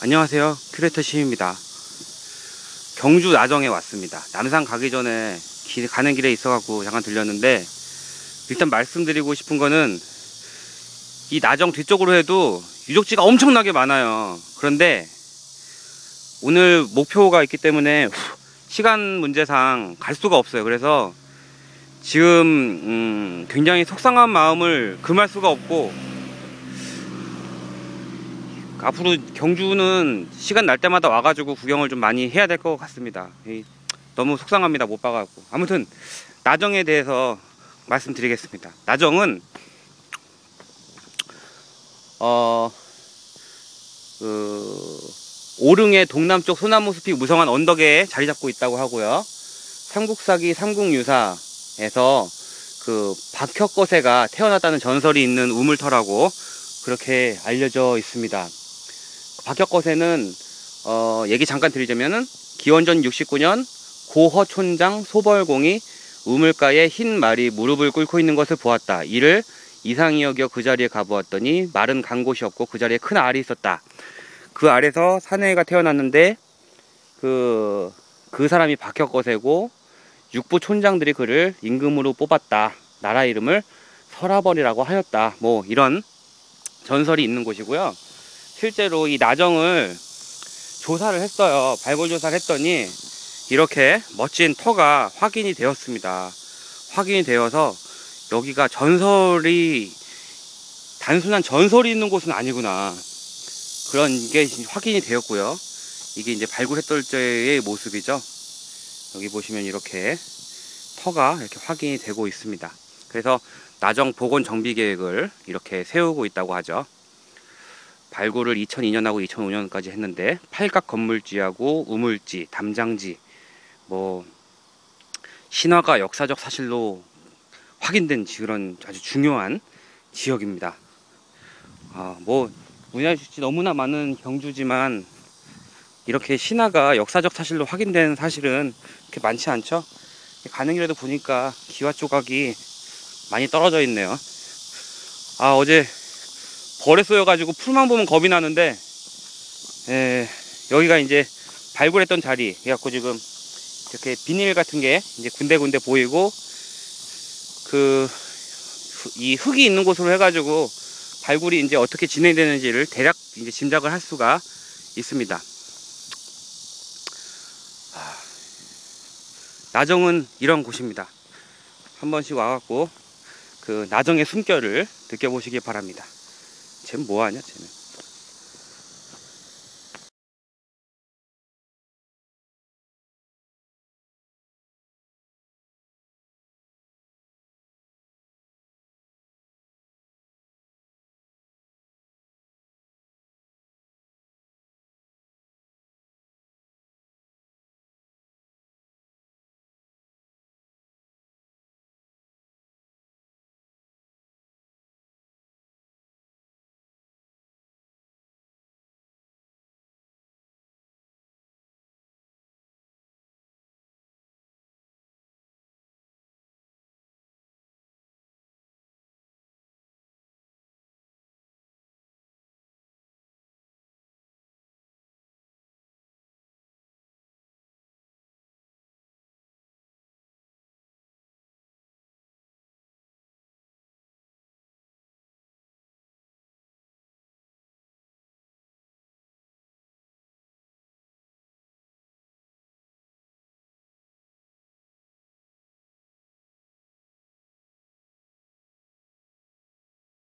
안녕하세요. 큐레이터 시입니다. 경주 나정에 왔습니다. 남산 가기 전에 길, 가는 길에 있어 갖고 잠깐 들렸는데 일단 말씀드리고 싶은 거는 이 나정 뒤쪽으로 해도 유적지가 엄청나게 많아요. 그런데 오늘 목표가 있기 때문에 시간 문제상 갈 수가 없어요. 그래서 지금 음, 굉장히 속상한 마음을 금할 수가 없고 앞으로 경주는 시간 날 때마다 와가지고 구경을 좀 많이 해야 될 것 같습니다. 너무 속상합니다. 못 봐가지고. 아무튼 나정에 대해서 말씀드리겠습니다. 나정은 어, 그, 오릉의 동남쪽 소나무 숲이 무성한 언덕에 자리 잡고 있다고 하고요. 삼국사기 삼국유사에서 그 박혁거세가 태어났다는 전설이 있는 우물터라고 그렇게 알려져 있습니다. 박혁거세는 어, 얘기 잠깐 드리자면은 기원전 69년 고허 촌장 소벌공이 우물가에 흰 말이 무릎을 꿇고 있는 것을 보았다. 이를 이상히 여겨 그 자리에 가보았더니 말은 간 곳이 없고 그 자리에 큰 알이 있었다. 그 알에서 사내가 태어났는데 그, 그 사람이 박혁거세고 육부 촌장들이 그를 임금으로 뽑았다. 나라 이름을 설아벌이라고 하였다. 뭐 이런 전설이 있는 곳이고요. 실제로 이 나정을 조사를 했어요. 발굴 조사를 했더니 이렇게 멋진 터가 확인이 되었습니다. 확인이 되어서 여기가 전설이 단순한 전설이 있는 곳은 아니구나. 그런 게 확인이 되었고요. 이게 이제 발굴했던 때의 모습이죠. 여기 보시면 이렇게 터가 이렇게 확인이 되고 있습니다. 그래서 나정 복원 정비 계획을 이렇게 세우고 있다고 하죠. 발굴을 2002년하고 2005년까지 했는데 팔각 건물지하고 우물지, 담장지 뭐 신화가 역사적 사실로 확인된 그런 아주 중요한 지역입니다. 아, 뭐 문화유지 너무나 많은 경주지만 이렇게 신화가 역사적 사실로 확인된 사실은 그렇게 많지 않죠. 가는 길에도 보니까 기와 조각이 많이 떨어져 있네요. 아 어제 벌에 쏘여가지고 풀만 보면 겁이 나는데 에, 여기가 이제 발굴했던 자리 그래갖고 지금 이렇게 비닐 같은 게 이제 군데군데 보이고 그 이 흙이 있는 곳으로 해가지고 발굴이 이제 어떻게 진행되는지를 대략 이제 짐작을 할 수가 있습니다. 나정은 이런 곳입니다. 한 번씩 와갖고 그 나정의 숨결을 느껴보시기 바랍니다. 쟤는 뭐하냐 쟤는